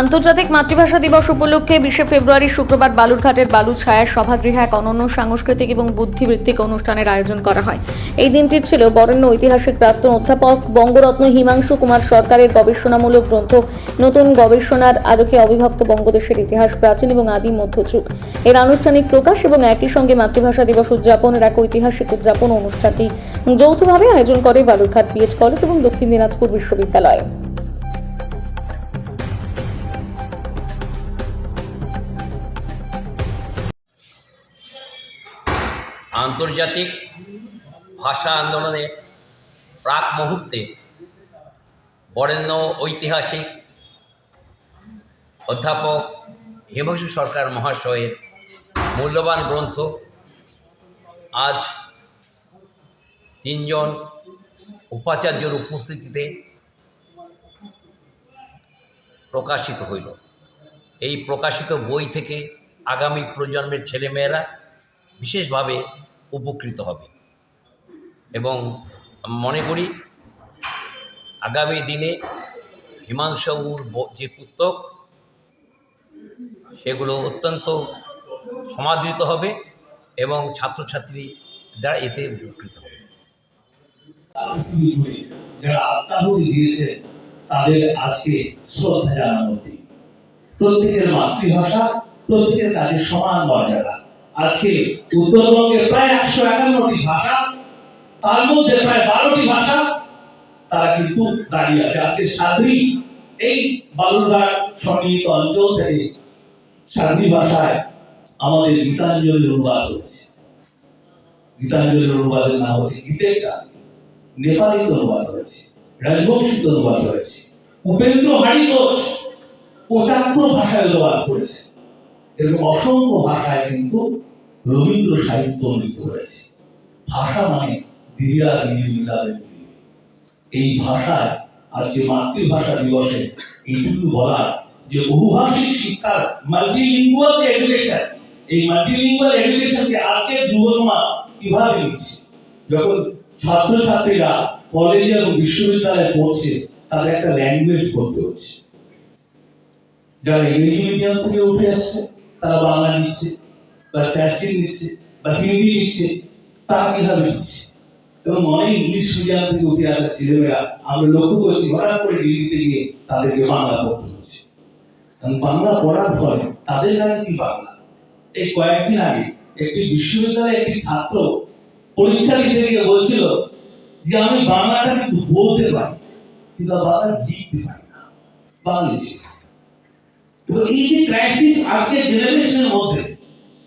আন্তর্জাতিক মাতৃভাষা দিবস উপলক্ষে বিশে ফেব্রুয়ারি শুক্রবার বালুরঘাটের বালুছায়ার সভাগৃহে এক অনন্য সাংস্কৃতিক এবং বুদ্ধিবৃত্তিক অনুষ্ঠানের আয়োজন করা হয়। এই দিনটি ছিল বরেণ্য ঐতিহাসিক প্রাক্তন অধ্যাপক বঙ্গরত্ন হিমাংশু কুমার সরকারের গবেষণামূলক গ্রন্থ, নতুন গবেষণার আলোকে অবিভক্ত বঙ্গদেশের ইতিহাস প্রাচীন এবং আদি মধ্যযুগ। এর আনুষ্ঠানিক প্রকাশ এবং একই সঙ্গে মাতৃভাষা দিবস উদযাপনের এক ঐতিহাসিক উদযাপন অনুষ্ঠানটি যৌথভাবে আয়োজন করে বালুরঘাট বিএড কলেজ এবং দক্ষিণ দিনাজপুর বিশ্ববিদ্যালয়। আন্তর্জাতিক ভাষা আন্দোলনের প্রাক মুহূর্তে বরেণ্য ঐতিহাসিক অধ্যাপক হেমশু সরকার মহাশয়ের মূল্যবান গ্রন্থ আজ তিনজন উপাচার্যর উপস্থিতিতে প্রকাশিত হইল। এই প্রকাশিত বই থেকে আগামী প্রজন্মের ছেলেমেয়েরা বিশেষভাবে উপকৃত হবে। এবং মনে করি, আগামী দিনে হিমাংশুর যে পুস্তক, সেগুলো অত্যন্ত সমাদৃত হবে এবং ছাত্রছাত্রী যারা এতে উপকৃত হবে। তাদের শ্রদ্ধা প্রত্যেকের মাতৃভাষা, প্রত্যেকের কাছে সমান মর্যাদা। আজকে উত্তরবঙ্গে প্রায় একশো একান্নটি ভাষা, তার মধ্যে প্রায় বারোটি ভাষা, তারা কিন্তু দাঁড়িয়ে আছে। আজকে সাদ্রি এই বালুরঘাট সন্নিহিত অঞ্চল থেকে সাদ্রি ভাষায় আমাদের গীতাঞ্জলি অনুবাদ হয়েছে। গীতাঞ্জলির অনুবাদের নাম হচ্ছে গীতেটা নেপালিতে অনুবাদ হয়েছে, রাজবংশীতে অনুবাদ হয়েছে, উপেন্দ্র হারিঘোষ পঁচাত্তর ভাষায় অনুবাদ করেছে। এরকম অসংখ্য ভাষায় কিন্তু রবীন্দ্র সাহিত্য অনুদিত হয়েছে। ভাষা মানে এই ভাষায় আজকে মাতৃভাষা দিবসে এইটুকু বলার যে বহুভাষিক শিক্ষার মাল্টিলিঙ্গুয়াল এডুকেশন এই মাল্টিলিঙ্গুয়াল এডুকেশনকে যুব সমাজ কীভাবে নিচ্ছে? যখন ছাত্রছাত্রীরা কলেজে এবং বিশ্ববিদ্যালয়ে পড়ছে, তাদের একটা ল্যাঙ্গুয়েজ পড়তে হচ্ছে। যারা ইংরেজি মিডিয়াম থেকে উঠে আসছে তারা বাংলা লিখছে বা স্যাসিন নিচ্ছে বা হিন্দি লিখছে তারা কীভাবে নিচ্ছে এবং অনেক ইংলিশ মিডিয়াম থেকে উঠে আসা ছেলেমেয়েরা আমরা লক্ষ্য করছি হঠাৎ করে ডিগ্রিতে গিয়ে তাদেরকে বাংলা পড়তে হচ্ছে বাংলা পড়ার ফলে তাদের কাছে কি বাংলা এই কয়েকদিন আগে একটি বিশ্ববিদ্যালয়ে একটি ছাত্র পরীক্ষা দিতে গিয়ে বলছিল যে আমি বাংলাটা কিন্তু বলতে পারি কিন্তু বাংলা লিখতে পারি না বাংলা লিখছি তো এই যে ক্রাইসিস আজকে জেনারেশনের মধ্যে,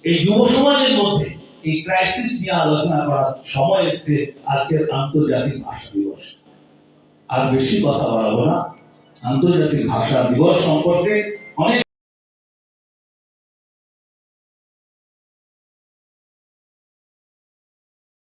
এই যুব সমাজের মধ্যে এই ক্রাইসিস নিয়ে আলোচনা করার সময় এসেছে আজকের আন্তর্জাতিক ভাষা দিবস। আর বেশি কথা বাড়াবো না। আন্তর্জাতিক ভাষা দিবস সম্পর্কে